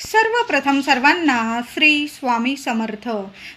सर्वप्रथम सर्वांना श्री स्वामी समर्थ.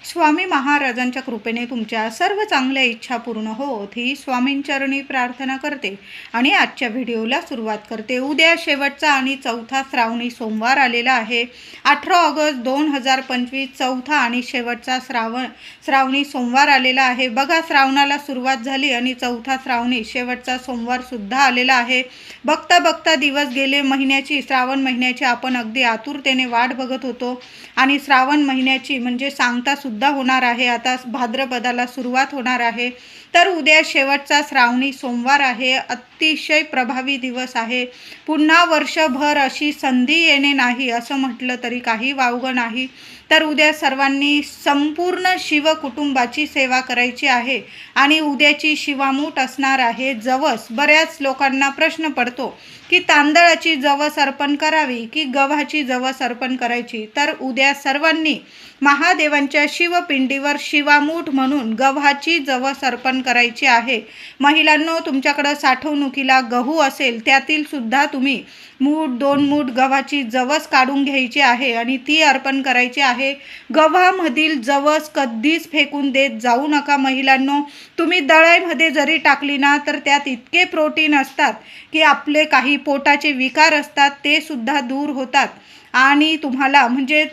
स्वामी महाराजांच्या कृपेने तुमच्या सर्व चांगल्या इच्छा पूर्ण होत ही स्वामींचरणी प्रार्थना करते आणि आजच्या व्हिडिओला सुरुवात करते. उद्या शेवटचा आणि चौथा श्रावणी सोमवार आलेला आहे. अठरा ऑगस्ट दोन हजार पंचवीस चौथा आणि शेवटचा श्रावण श्रावणी सोमवार आलेला आहे. बघा श्रावणाला सुरुवात झाली आणि चौथा श्रावणी शेवटचा सोमवारसुद्धा आलेला आहे. बघता बघता दिवस गेले महिन्याची श्रावण महिन्याची आपण अगदी आतुरते आतुरतेने वाट बघत होतो. आणि श्रावण महिन्याची म्हणजे सांगता सुद्धा होणार आहे. आता भाद्रपदाला सुरुवात होणार आहे. तर उद्या शेवटचा श्रावणी सोमवार आहे. अतिशय प्रभावी दिवस आहे. पुन्हा वर्षभर अशी संधी येणे नाही असं म्हटलं तरी काही वावगं नाही. तर उद्या सर्वांनी संपूर्ण शिव कुटुंबाची सेवा करायची आहे आणि उद्याची शिवामूठ असणार आहे. जवस बऱ्याच लोकांना प्रश्न पडतो की तांदळाची जवस अर्पण करावी की गव्हाची जवस अर्पण करायची? तर उद्या सर्वांनी महादेवांच्या शिवपिंडीवर शिवामूठ म्हणून गव्हाची जवस अर्पण करायची आहे. महिलांनो तुमच्याकडं साठवणुकीला गहू असेल त्यातील सुद्धा तुम्ही मूठ दोन मूठ गव्हाची जवस काढून घ्यायची आहे आणि ती अर्पण करायची आहे. गव्हामधील जवस कधीच फेकून देत जाऊ नका महिलांनो. तुम्ही दळाईमध्ये जरी टाकली ना तर त्यात इतके प्रोटीन असतात की आपले काही पोटाचे विकार असतात ते सुद्धा दूर होतात. आणि तुम्हाला म्हणजे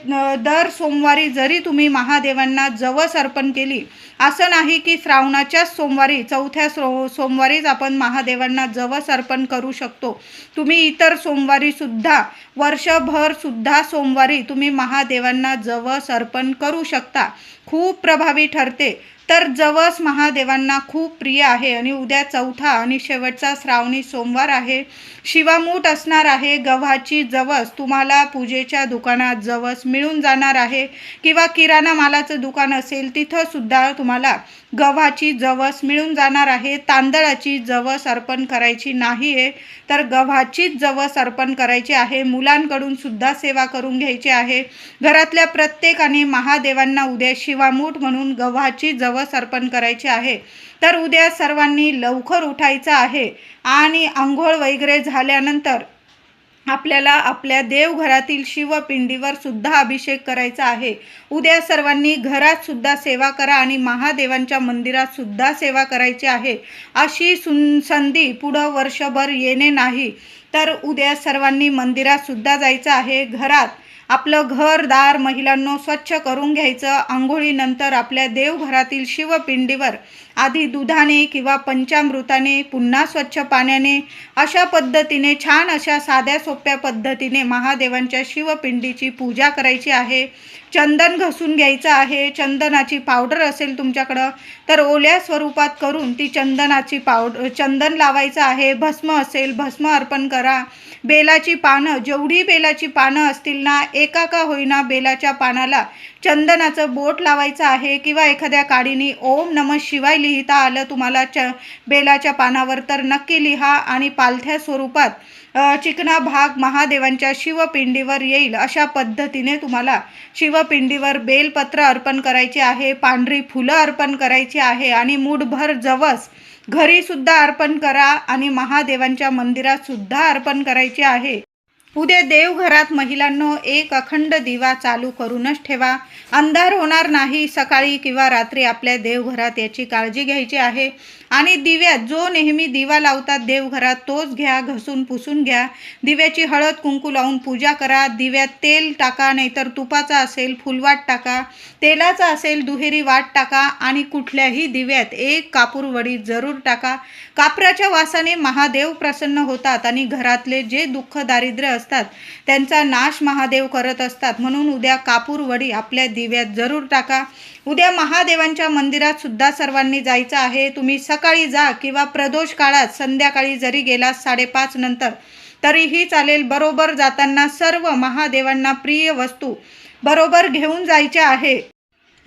दर सोमवारी जरी तुम्ही महादेवांना जवस अर्पण केली असं नाही की श्रावणाच्याच सोमवारी चौथ्या सो सोमवारीच आपण महादेवांना जवस अर्पण करू शकतो. तुम्ही इतर सोमवारीसुद्धा वर्षभरसुद्धा सोमवारी तुम्ही महादेवांना जवस अर्पण करू शकता. खूप प्रभावी ठरते. तर जवस महादेवांना खूप प्रिय आहे आणि उद्या चौथा आणि शेवटचा श्रावणी सोमवार आहे. शिवामूठ असणार आहे गव्हाची जवस. तुम्हाला पूजेच्या दुकानात जवस मिळून जाणार आहे. किंवा किराणा मालाचं दुकान असेल तिथंसुद्धा तुम्हाला गव्हाची जवस मिळून जाणार आहे. तांदळाची जवस अर्पण करायची नाही आहे तर गव्हाचीच जवस अर्पण करायची आहे. मुलांकडून सुद्धा सेवा करून घ्यायची आहे. घरातल्या प्रत्येकाने महादेवांना उद्या शिवामूठ म्हणून गव्हाची जवस अर्पण करायची आहे. तर उद्या सर्वांनी लवकर उठायचं आहे. आणि आंघोळ वगैरे झाल्यानंतर आपल्याला आपल्या देवघरातील शिवपिंडीवर सुद्धा अभिषेक करायचा आहे. उद्या सर्वांनी घरात सुद्धा सेवा करा आणि महादेवांच्या मंदिरात सुद्धा सेवा करायची आहे. अशी सुन संधी पुढं वर्षभर येणे नाही. तर उद्या सर्वांनी मंदिरात सुद्धा जायचं आहे. घरात आपलं घरदार महिलांनो स्वच्छ करून घ्यायचं. आंघोळीनंतर आपल्या देवघरातील शिवपिंडीवर आधी दुधाने किंवा पंचामृताने पुन्हा स्वच्छ पाण्याने अशा पद्धतीने छान अशा साध्या सोप्या पद्धतीने महादेवांच्या शिवपिंडीची पूजा करायची आहे. चंदन घसून घ्यायचं आहे. चंदनाची पावडर असेल तुमच्याकडं तर ओल्या स्वरूपात करून ती चंदनाची पावडर चंदन लावायचं आहे. भस्म असेल भस्म अर्पण करा. बेलाची पानं जेवढी बेलाची पानं असतील ना एका का होईना बेलाच्या पानाला चंदनाचं बोट लावायचं आहे किंवा एखाद्या काडीने ओम नम शिवाय लिहिता आलं तुम्हाला च बेलाच्या पानावर तर नक्की लिहा आणि पालथ्या स्वरूपात चिकना भाग महादेवांच्या शिवपिंडीवर येईल. अशा पद्धतीने तुम्हाला शिवपिंडीवर बेलपत्र अर्पण करायचे आहे पांढरी फुलं अर्पण करायची आहे आणि मूठभर जवस घरीसुद्धा अर्पण करा आणि महादेवांच्या मंदिरातसुद्धा अर्पण करायचे आहे. उद्या देवघरात महिलांनो एक अखंड दिवा चालू करूनच ठेवा. अंधार होणार नाही सकाळी किंवा रात्री आपल्या देवघरात याची काळजी घ्यायची आहे. आणि दिव्यात जो नेहमी दिवा लावतात देवघरात तोच घ्या घसून पुसून घ्या. दिव्याची हळद कुंकू लावून पूजा करा. दिव्यात तेल टाका नाहीतर तुपाचा असेल फुलवाट टाका. तेलाचा असेल दुहेरी वाट टाका आणि कुठल्याही दिव्यात एक कापूर वडी जरूर टाका. कापराच्या वासाने महादेव प्रसन्न होतात आणि घरातले जे दुःख दारिद्र्य असतात त्यांचा नाश महादेव करत असतात. म्हणून उद्या कापूर वडी आपल्या दिव्यात जरूर टाका. उद्या महादेवांच्या मंदिरात सुद्धा सर्वांनी जायचं आहे. तुम्ही सकाळी जा किंवा प्रदोष काळात संध्याकाळी जरी गेला साडेपाच नंतर तरीही चालेल बरोबर जाताना सर्व महादेवांना प्रिय वस्तू बरोबर घेऊन जायच्या आहे.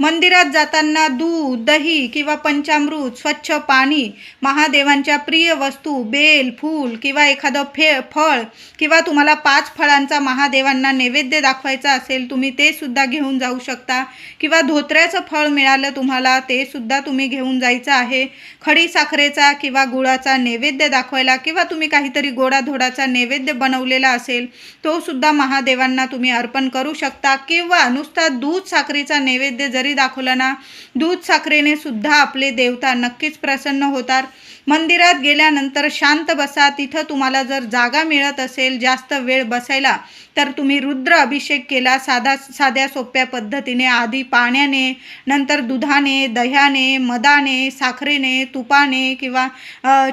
मंदिरात जाताना दूध दही किंवा पंचामृत स्वच्छ पाणी महादेवांच्या प्रिय वस्तू बेल फूल किंवा एखादं फे फळ किंवा तुम्हाला पाच फळांचा महादेवांना नैवेद्य दाखवायचा असेल तुम्ही ते सुद्धा घेऊन जाऊ शकता. किंवा धोत्र्याचं फळ मिळालं तुम्हाला ते सुद्धा तुम्ही घेऊन जायचं आहे. खडी साखरेचा किंवा गुळाचा नैवेद्य दाखवायला किंवा तुम्ही काहीतरी गोडाधोडाचा नैवेद्य बनवलेला असेल तो सुद्धा महादेवांना तुम्ही अर्पण करू शकता. किंवा नुसता दूध साखरेचा नैवेद्य जरी दाखवला ना? दूध साखरेने सुद्धा आपले देवता नक्कीच प्रसन्न होतात. मंदिरात गेल्यानंतर शांत बसा. तिथं तुम्हाला जर जागा मिळत असेल जास्त वेळ बसायला तर तुम्ही रुद्र अभिषेक केला. साधा साध्या सोप्या पद्धतीने आधी पाण्याने नंतर दुधाने दह्याने मदाने साखरेने तुपाने किंवा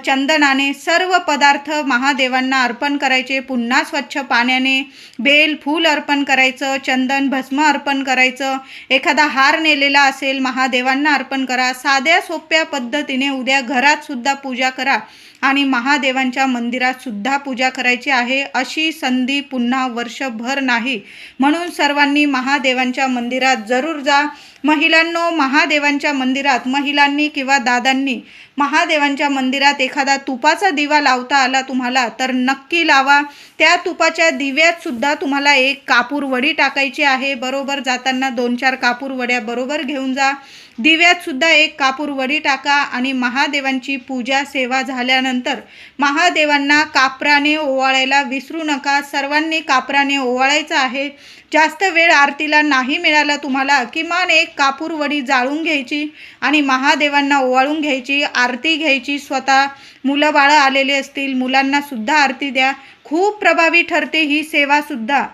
चंदनाने सर्व पदार्थ महादेवांना अर्पण करायचे. पुन्हा स्वच्छ पाण्याने बेल फूल अर्पण करायचं चंदन भस्म अर्पण करायचं. एखादा हार नेलेला असेल महादेवांना अर्पण करा. साध्या सोप्या पद्धतीने उद्या घरात सुद्धा पूजा करा. आणि महादेवांच्या मंदिरात सुद्धा पूजा करायची आहे. अशी संधी पुन्हा वर्षभर नाही. म्हणून सर्वांनी महादेवांच्या मंदिरात जरूर जा. महिलांनो महादेवांच्या मंदिरात महिलांनी किंवा दादांनी महादेवांच्या मंदिरात एखादा तुपाचा दिवा लावता आला तुम्हाला तर नक्की लावा. त्या तुपाच्या दिव्यात सुद्धा तुम्हाला एक कापूर वडी टाकायची आहे. बरोबर जाताना दोन चार कापूर वड्या बरोबर घेऊन जा. दिव्यात सुद्धा एक कापूर वडी टाका आणि महादेवांची पूजा सेवा झाल्यानंतर महादेवांना कापराने ओवाळायला विसरू नका. सर्वांनी कापराने ओवाळायचं आहे. जास्त वेळ आरतीला नाही मिळाला तुम्हाला किमान एक कापूर वडी जाळून घ्यायची आणि महादेवांना ओवाळून घ्यायची आरती घ्यायची. स्वतः मुलं बाळं आलेले असतील मुलांनासुद्धा आरती द्या. खूप प्रभावी ठरते ही सेवासुद्धा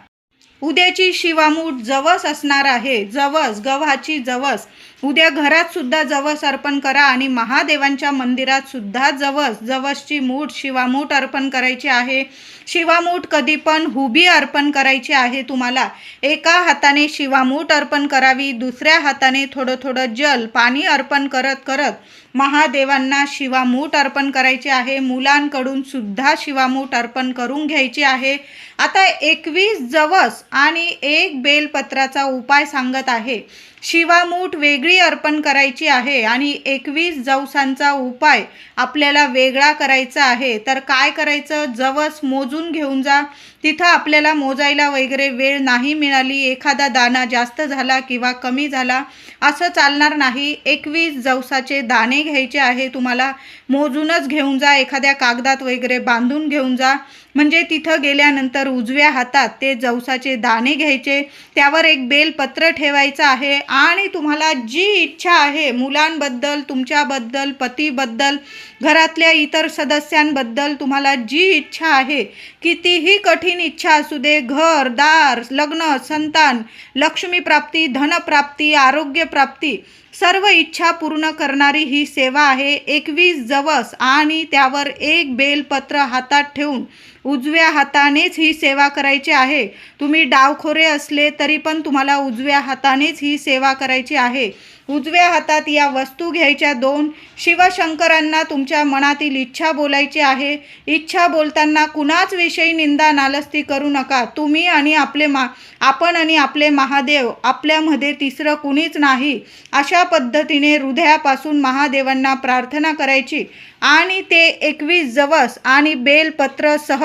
उद्याची शिवामूठ जवस असणार आहे. जवस गव्हाची जवस. उद्या घरात सुद्धा जवस अर्पण करा आणि महादेवांच्या मंदिरात सुद्धा जवस जवसची मूठ शिवामूठ अर्पण करायची आहे. शिवामूठ कधी पण हुबी अर्पण करायची आहे तुम्हाला. एका हाताने शिवामूठ अर्पण करावी दुसऱ्या हाताने थोडं थोडं जल पाणी अर्पण करत करत महादेवांना शिवामूठ अर्पण करायचे आहे. मुलांकडून सुद्धा शिवामूठ अर्पण करून घ्यायची आहे. आता एकवीस जवस आणि एक बेलपत्राचा उपाय सांगत आहे. शिवामूठ वेगळी अर्पण करायची आहे आणि एकवीस जवसांचा उपाय आपल्याला वेगळा करायचा आहे. तर काय करायचं? जवस मोजून घेऊन जा. तिथं आपल्याला मोजायला वगैरे वेळ नाही मिळाली एखादा दाना जास्त झाला किंवा कमी झाला असं चालणार नाही. एकवीस जवसाचे दाणे घ्यायचे आहे तुम्हाला मोजूनच घेऊन जा एखाद्या कागदात वगैरे बांधून घेऊन जा. म्हणजे तिथं गेल्यानंतर उजव्या हातात ते जवसाचे दाणे घ्यायचे त्यावर एक बेलपत्र ठेवायचं आहे आणि तुम्हाला जी इच्छा आहे मुलांबद्दल तुमच्याबद्दल पतीबद्दल घरातल्या इतर सदस्यांबद्दल तुम्हाला जी इच्छा आहे कितीही कठीण इच्छा असू दे घर दार लग्न संतान लक्ष्मीप्राप्ती धनप्राप्ती आरोग्यप्राप्ती सर्व इच्छा पूर्ण करणारी ही सेवा आहे. एकवीस जवस आणि त्यावर एक बेलपत्र हातात ठेवून उजव्या हातानेच ही सेवा करायची आहे. तुम्ही डावखोरे असले तरी पण तुम्हाला उजव्या हातानेच ही सेवा करायची आहे. उजव्या हातात या वस्तू घ्यायच्या दोन. शिवशंकरांना तुमच्या मनातील इच्छा बोलायची आहे. इच्छा बोलताना कुणाच विषयी निंदा नालस्ती करू नका. तुम्ही आणि आपले मा आपण आणि आपले महादेव आपल्यामध्ये तिसरं कुणीच नाही. अशा पद्धतीने हृदयापासून महादेवांना प्रार्थना करायची. आणि ते एकवीस जवस आणि बेलपत्रसह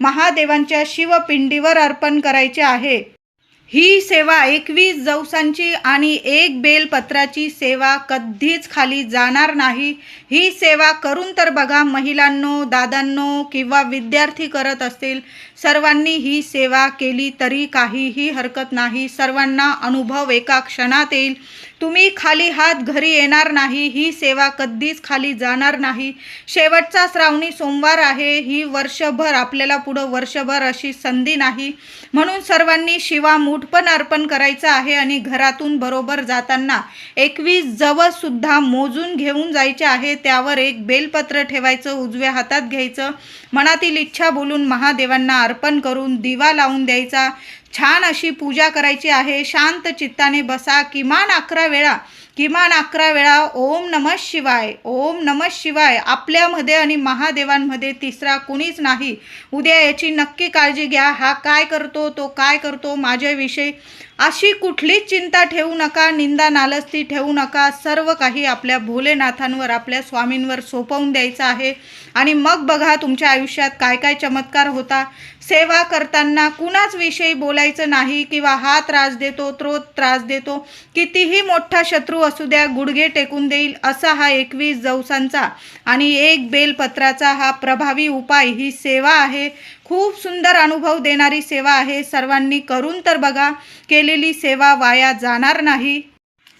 महादेवांच्या शिवपिंडीवर अर्पण करायचे आहे. ही सेवा एकवीस जवसांची आणि एक बेलपत्राची सेवा कधीच खाली जाणार नाही. ही सेवा करून तर बघा महिलांनो दादांनो किंवा विद्यार्थी करत असतील सर्वांनी ही सेवा केली तरी काहीही हरकत नाही. सर्वांना अनुभव एका क्षणात येईल. तुम्ही खाली हात घरी येणार नाही ही सेवा कधीच खाली जाणार नाही. शेवटचा श्रावणी सोमवार आहे ही वर्षभर आपल्याला पुढं वर्षभर अशी संधी नाही. म्हणून सर्वांनी शिवा पण अर्पण करायचं आहे आणि घरातून बरोबर जाताना एकवीस जवळसुद्धा मोजून घेऊन जायचे आहे त्यावर एक बेलपत्र ठेवायचं उजव्या हातात घ्यायचं मनातील इच्छा बोलून महादेवांना अर्पण करून दिवा लावून द्यायचा. छान अशी पूजा करायची आहे. शांत चित्ताने बसा. किमान अकरा वेळा किमान अकरा वेळा ओम नमः शिवाय ओम नमः शिवाय. आपल्यामध्ये आणि महादेवांमध्ये तिसरा कुणीच नाही. उद्या याची नक्की काळजी घ्या. हा काय करतो तो काय करतो माझ्याविषयी अशी कुठलीच चिंता ठेवू नका निंदा नालस्ती ठेवू नका. सर्व काही आपल्या भोलेनाथांवर आपल्या स्वामींवर सोपवून द्यायचं आहे. आणि मग बघा तुमच्या आयुष्यात काय काय चमत्कार होता. सेवा करताना कुणाच विषयी बोलायचं नाही किंवा हा त्रास देतो तो त्रास देतो कितीही मोठा शत्रू असू द्या गुडघे टेकून देईल असा हा एकवीस जवसांचा आणि एक बेलपत्राचा हा प्रभावी उपाय. ही सेवा आहे. खूप सुंदर अनुभव देणारी सेवा आहे. सर्वांनी करून तर बघा केलेली सेवा वाया जाणार नाही.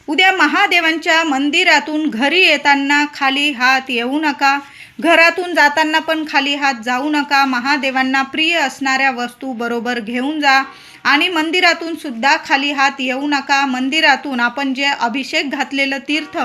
उद्या महादेवांच्या मंदिरातून घरी येताना खाली हात येऊ नका. घरातून जाताना पण खाली हात जाऊ नका. महादेवांना प्रिय असणाऱ्या वस्तू बरोबर घेऊन जा. आणि मंदिरातून सुद्धा खाली हात येऊ नका. मंदिरातून आपण जे अभिषेक घातलेलं तीर्थ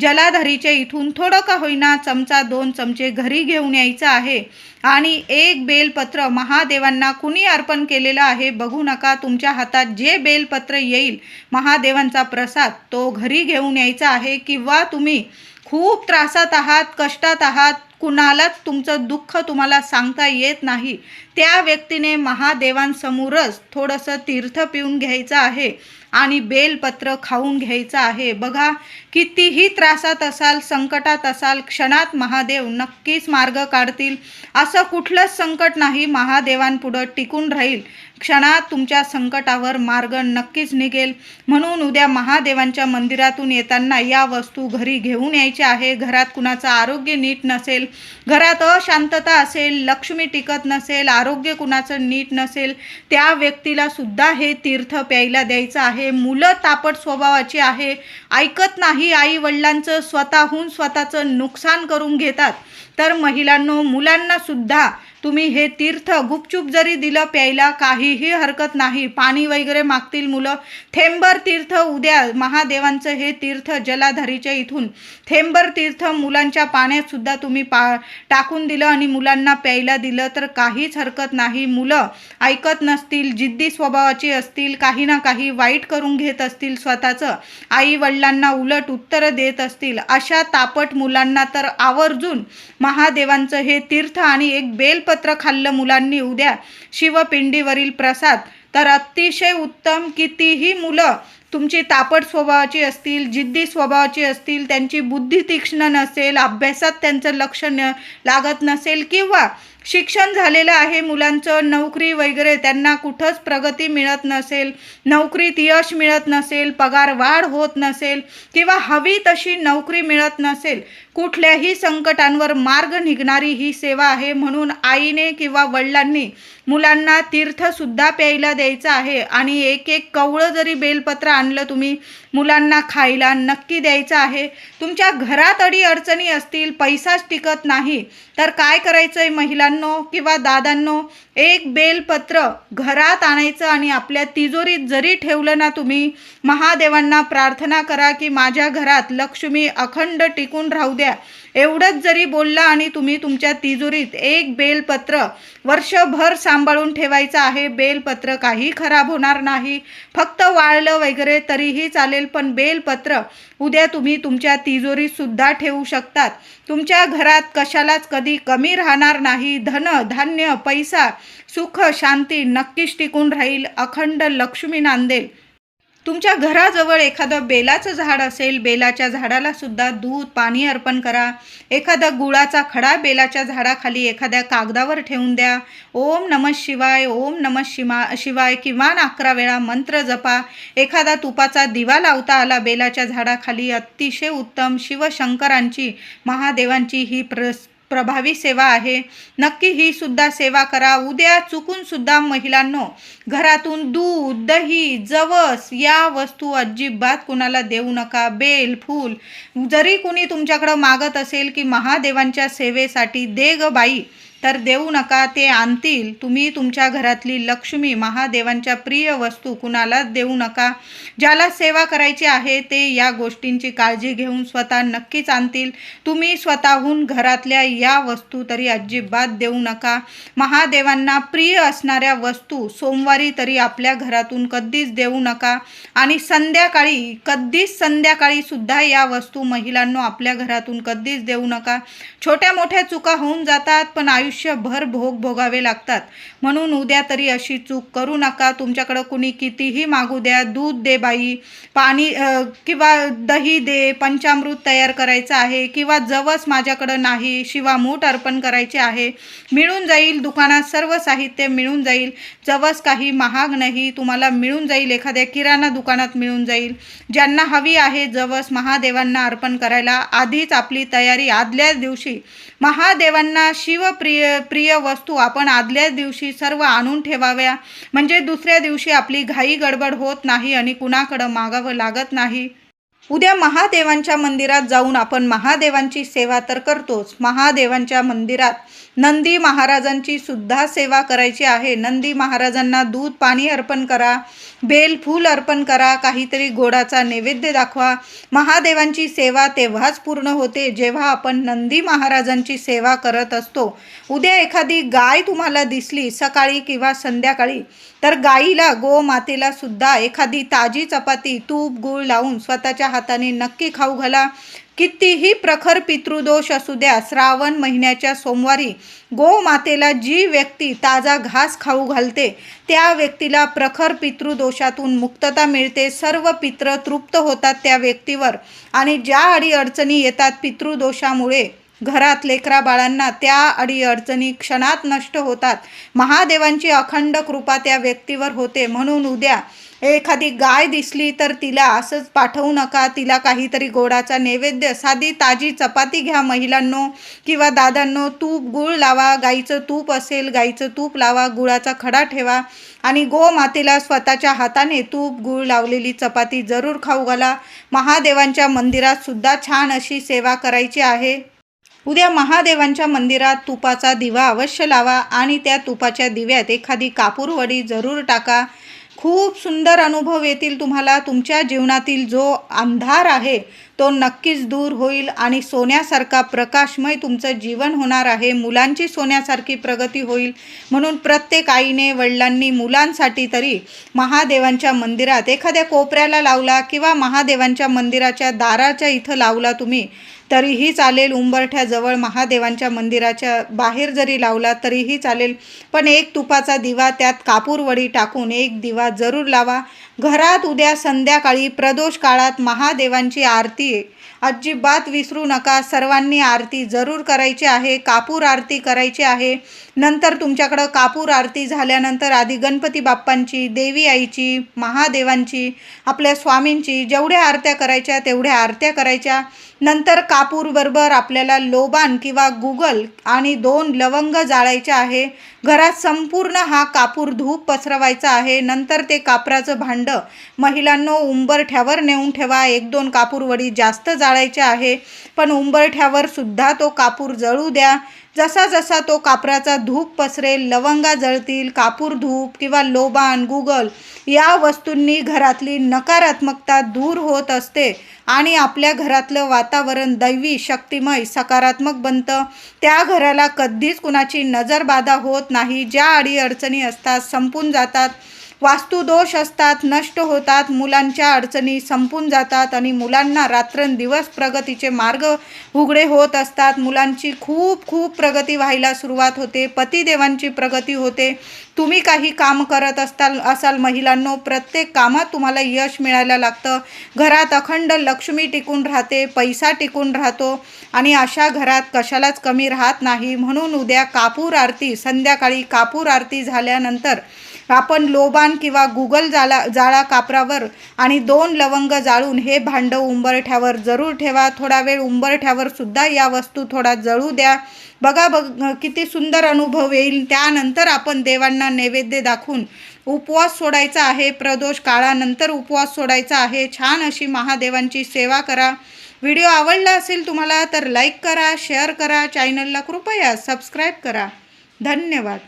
जलाधारीचे इथून थोडं का होईना चमचा दोन चमचे घरी घेऊन यायचं आहे. आणि एक बेलपत्र महादेवांना कुणी अर्पण केलेलं आहे बघू नका. तुमच्या हातात जे बेलपत्र येईल महादेवांचा प्रसाद तो घरी घेऊन यायचा आहे. किंवा तुम्ही खूप त्रासात आहात कष्टात आहात कुणालाच तुमचं दुःख तुम्हाला सांगता येत नाही. त्या व्यक्तीने महादेवांसमोरच थोडंसं तीर्थ पिऊन घ्यायचं आहे. आणि बेलपत्र खाऊन घ्यायचं आहे. बघा कितीही त्रासात असाल संकटात असाल क्षणात महादेव नक्कीच मार्ग काढतील. असं कुठलंच संकट नाही महादेवांपुढं टिकून राहील. क्षणात तुमच्या संकटावर मार्ग नक्कीच निघेल. म्हणून उद्या महादेवांच्या मंदिरातून येताना या वस्तू घरी घेऊन यायच्या आहे. घरात कुणाचं आरोग्य नीट नसेल घरात अशांतता असेल लक्ष्मी टिकत नसेल आरोग्य कुणाचं नीट नसेल त्या व्यक्तीला सुद्धा हे तीर्थ प्यायला द्यायचं आहे. मुलं तापट स्वभावाची आहे. ऐकत नाही आई वडिलांचं स्वतःहून स्वतःचं नुकसान करून घेतात. तर महिलांनो मुलांनासुद्धा तुम्ही हे तीर्थ गुपचूप जरी दिलं प्यायला काहीही हरकत नाही. पाणी वगैरे मागतील मुलं. थेंबर तीर्थ उद्या महादेवांचं हे तीर्थ जलाधारीच्या इथून. थेंबर तीर्थ मुलांच्या पाण्यात सुद्धा तुम्ही पा टाकून दिलं आणि मुलांना प्यायला दिलं तर काहीच हरकत नाही. मुलं ऐकत नसतील जिद्दी स्वभावाची असतील काही ना काही वाईट करून घेत असतील स्वतःचं. आई वडिलांना उलट उत्तरं देत असतील. अशा तापट मुलांना तर आवर्जून महादेवांचं हे तीर्थ आणि एक बेल बेलपत्र खाल्लं मुलांनी उद्या शिवपिंडीवरील प्रसाद. तर अतिशय उत्तम कितीही मुलं तुमची तापट स्वभावाची असतील जिद्दी स्वभावाची असतील त्यांची बुद्धी तीक्ष्ण नसेल अभ्यासात त्यांचं लक्ष न लागत नसेल किंवा शिक्षण झालेलं आहे मुलांचं नोकरी वगैरे त्यांना कुठंच प्रगती मिळत नसेल नोकरीत यश मिळत नसेल पगार वाढ होत नसेल किंवा हवी तशी नोकरी मिळत नसेल कुठल्याही संकटांवर मार्ग निघणारी ही सेवा आहे म्हणून आईने किंवा वडिलांनी मुलांना तीर्थसुद्धा प्यायला द्यायचं आहे आणि एक एक कवळं जरी बेलपत्र आणलं तुम्ही मुलांना खायला नक्की द्यायचं आहे. तुमच्या घरात अडी अडचणी असतील पैसाच टिकत नाही तर काय करायचं आहे महिलांनो किंवा दादांनो? एक बेलपत्र घरात आणायचं आणि आपल्या तिजोरीत जरी ठेवलं ना तुम्ही महादेवांना प्रार्थना करा की माझ्या घरात लक्ष्मी अखंड टिकून राहू द्या. एवढंच जरी बोलला आणि तुम्ही तुमच्या तिजोरीत एक बेलपत्र वर्षभर सांभाळून ठेवायचं आहे बेलपत्र काही खराब होणार नाही. फक्त वाळलं वगैरे तरीही चालेल पण बेलपत्र उद्या तुम्ही तुमच्या तिजोरीतसुद्धा ठेवू शकतात. तुमच्या घरात कशालाच कधी कमी राहणार नाही. धन धान्य पैसा सुख शांती नक्कीच टिकून राहील. अखंड लक्ष्मी नांदेल. तुमच्या घराजवळ एखादं बेलाचं झाड असेल बेलाच्या झाडाला सुद्धा दूध पाणी अर्पण करा. एखादा गुळाचा खडा बेलाच्या झाडाखाली एखाद्या कागदावर ठेवून द्या. ओम नम शिवाय ओम नम शिमा शिवाय किमान अकरा वेळा मंत्र जपा. एखादा तुपाचा दिवा लावता आला बेलाच्या झाडाखाली अतिशय उत्तम शिवशंकरांची महादेवांची ही प्रस प्रभावी सेवा आहे. नक्की ही सुद्धा सेवा करा. उद्या चुकून सुद्धा महिलांनो घरातून दूध दही जवस या वस्तू अजिबात कुणाला देऊ नका. बेल फूल जरी कुणी तुमच्याकडं मागत असेल की महादेवांच्या सेवेसाठी दे ग बाई. तर देऊ नका ते आणतील. तुम्ही तुमच्या घरातली लक्ष्मी महादेवांच्या प्रिय वस्तू कुणालाच देऊ नका. ज्याला सेवा करायची आहे ते या गोष्टींची काळजी घेऊन स्वतः नक्कीच आणतील. तुम्ही स्वतःहून घरातल्या या वस्तू तरी अजिबात देऊ नका. महादेवांना प्रिय असणाऱ्या वस्तू सोमवारी तरी आपल्या घरातून कधीच देऊ नका. आणि संध्याकाळी कधीच संध्याकाळी सुद्धा या वस्तू महिलांनो आपल्या घरातून कधीच देऊ नका. छोट्या मोठ्या चुका होऊन जातात पण आयुष्यभर भोग भोगावे लागतात. म्हणून उद्या तरी अशी चूक करू नका. तुमच्याकडं कुणी कितीही मागू द्या. दूध दे बाई. पाणी किंवा दही दे. पंचामृत तयार करायचं आहे किंवा जवस माझ्याकडं नाही. शिवा मूठ अर्पण करायचे आहे. मिळून जाईल. दुकानात सर्व साहित्य मिळून जाईल. जवस काही महाग नाही. तुम्हाला मिळून जाईल. एखाद्या किराणा दुकानात मिळून जाईल. ज्यांना हवी आहे जवस महादेवांना अर्पण करायला. आधीच आपली तयारी आदल्याच दिवशी. महादेवांना शिवप्रिय प्रिय वस्तू आपण आदल्याच दिवशी सर्व आणून ठेवाव्या. म्हणजे दुसऱ्या दिवशी आपली घाई गडबड होत नाही आणि कुणाकडं मागावं लागत नाही. उद्या महादेवांच्या मंदिरात जाऊन आपण महादेवांची सेवा तर करतोच. महादेवांच्या मंदिरात नंदी महाराजांची सुद्धा सेवा करायची आहे. नंदी महाराजांना दूध पाणी अर्पण करा बेल फूल अर्पण करा काहीतरी गोडाचा नैवेद्य दाखवा. महादेवांची सेवा तेव्हाच पूर्ण होते जेव्हा आपण नंदी महाराजांची सेवा करत असतो. उद्या एखादी गाय तुम्हाला दिसली सकाळी किंवा संध्याकाळी तर गाईला गोमातेला सुद्धा एखादी ताजी चपाती तूप गूळ लावून स्वतःच्या हाताने नक्की खाऊ घाला. कितीही प्रखर पितृदोष असू द्या श्रावण महिन्याच्या सोमवारी गोमातेला जी व्यक्ती ताजा घास खाऊ घालते त्या व्यक्तीला प्रखर पितृदोषातून मुक्तता मिळते. सर्व पित्र तृप्त होतात त्या व्यक्तीवर आणि ज्या अडीअडचणी येतात पितृदोषामुळे घरात लेकरा बाळांना त्या अडीअडचणी क्षणात नष्ट होतात. महादेवांची अखंड कृपा त्या व्यक्तीवर होते. म्हणून उद्या एखादी गाय दिसली तर तिला असंच पाठवू नका. तिला काहीतरी गोडाचा नैवेद्य साधी ताजी चपाती घ्या महिलांनो किंवा दादांनो. तूप गूळ लावा. गाईचं तूप असेल गाईचं तूप लावा. गुळाचा खडा ठेवा. आणि गोमातेला स्वतःच्या हाताने तूप गूळ लावलेली चपाती जरूर खाऊ घाला. महादेवांच्या मंदिरात सुद्धा छान अशी सेवा करायची आहे. उद्या महादेवांच्या मंदिरात तुपाचा दिवा अवश्य लावा आणि त्या तुपाच्या दिव्यात एखादी कापूरवडी जरूर टाका. खूप सुंदर अनुभव येतील तुम्हाला. तुमच्या जीवनातील जो अंधार आहे तो नक्कीच दूर होईल आणि सोन्यासारखा प्रकाशमय तुमचं जीवन होणार आहे. मुलांची सोन्यासारखी प्रगती होईल. म्हणून प्रत्येक आईने वडिलांनी मुलांसाठी तरी महादेवांच्या मंदिरात एखाद्या कोपऱ्याला लावला किंवा महादेवांच्या मंदिराच्या दाराच्या इथं लावला तुम्ही तरीही चालेल. उंबरठ्याजवळ महादेवांच्या मंदिराच्या बाहेर जरी लावला तरीही चालेल. पण एक तुपाचा दिवा त्यात कापूरवडी टाकून एक दिवा जरूर लावा. घरात उद्या संध्याकाळी प्रदोष काळात महादेवांची आरती अजिबात विसरू नका. सर्वांनी आरती जरूर करायची आहे. कापूर आरती करायची आहे. नंतर तुमच्याकडं कापूर आरती झाल्यानंतर आधी गणपती बाप्पांची देवी आईची महादेवांची आपल्या स्वामींची जेवढ्या आरत्या करायच्या तेवढ्या आरत्या करायच्या. नंतर कापूरबरोबर आपल्याला लोबान किंवा गुगल आणि दोन लवंग जाळायचे आहे. घरात संपूर्ण हा कापूर धूप पसरवायचा आहे. नंतर ते कापराचं भांडं महिलांनो उंबरठ्यावर नेऊन ठेवा. एक दोन कापूरवडी जास्त जाळायचे आहे. पण उंबरठ्यावर सुद्धा तो कापूर जळू द्या. जसा जसा तो कापराचा धूप पसरेल लवंगा जळतील कापूर धूप किंवा लोबान गुगल या वस्तूंनी घरातली नकारात्मकता दूर होत असते आणि आपल्या घरातलं वातावरण दैवी शक्तिमय सकारात्मक बनतं. त्या घराला कधीच कुणाची नजरबाधा होत नाही. ज्या अडीअडचणी असतात संपून जातात. वास्तुदोष असतात नष्ट होतात मुलांच्या अडचणी संपून जातात आणि मुलांना रात्रंदिवस प्रगतीचे मार्ग उघडे होत असतात. मुलांची खूप खूप प्रगती व्हायला सुरुवात होते. पतिदेवांची प्रगती होते. तुम्ही काही काम करत असताल असाल महिलांनो प्रत्येक कामात तुम्हाला यश मिळायला लागतं. घरात अखंड लक्ष्मी टिकून राहते पैसा टिकून राहतो आणि अशा घरात कशालाच कमी राहत नाही. म्हणून उद्या कापूर आरती संध्याकाळी कापूर आरती झाल्यानंतर आपण लोबान किंवा गुगल जाळा जाळा कापरावर आणि दोन लवंग जाळून हे भांडं उंबरठ्यावर जरूर ठेवा. थोडा वेळ उंबरठ्यावर सुद्धा या वस्तू थोडा जळू द्या. बघा बघ किती सुंदर अनुभव येईल. त्यानंतर आपण देवांना नैवेद्य दाखवून उपवास सोडायचा आहे. प्रदोष काळानंतर उपवास सोडायचा आहे. छान अशी महादेवांची सेवा करा. व्हिडिओ आवडला असेल तुम्हाला तर लाईक करा शेअर करा. चॅनलला कृपया सबस्क्राईब करा. धन्यवाद.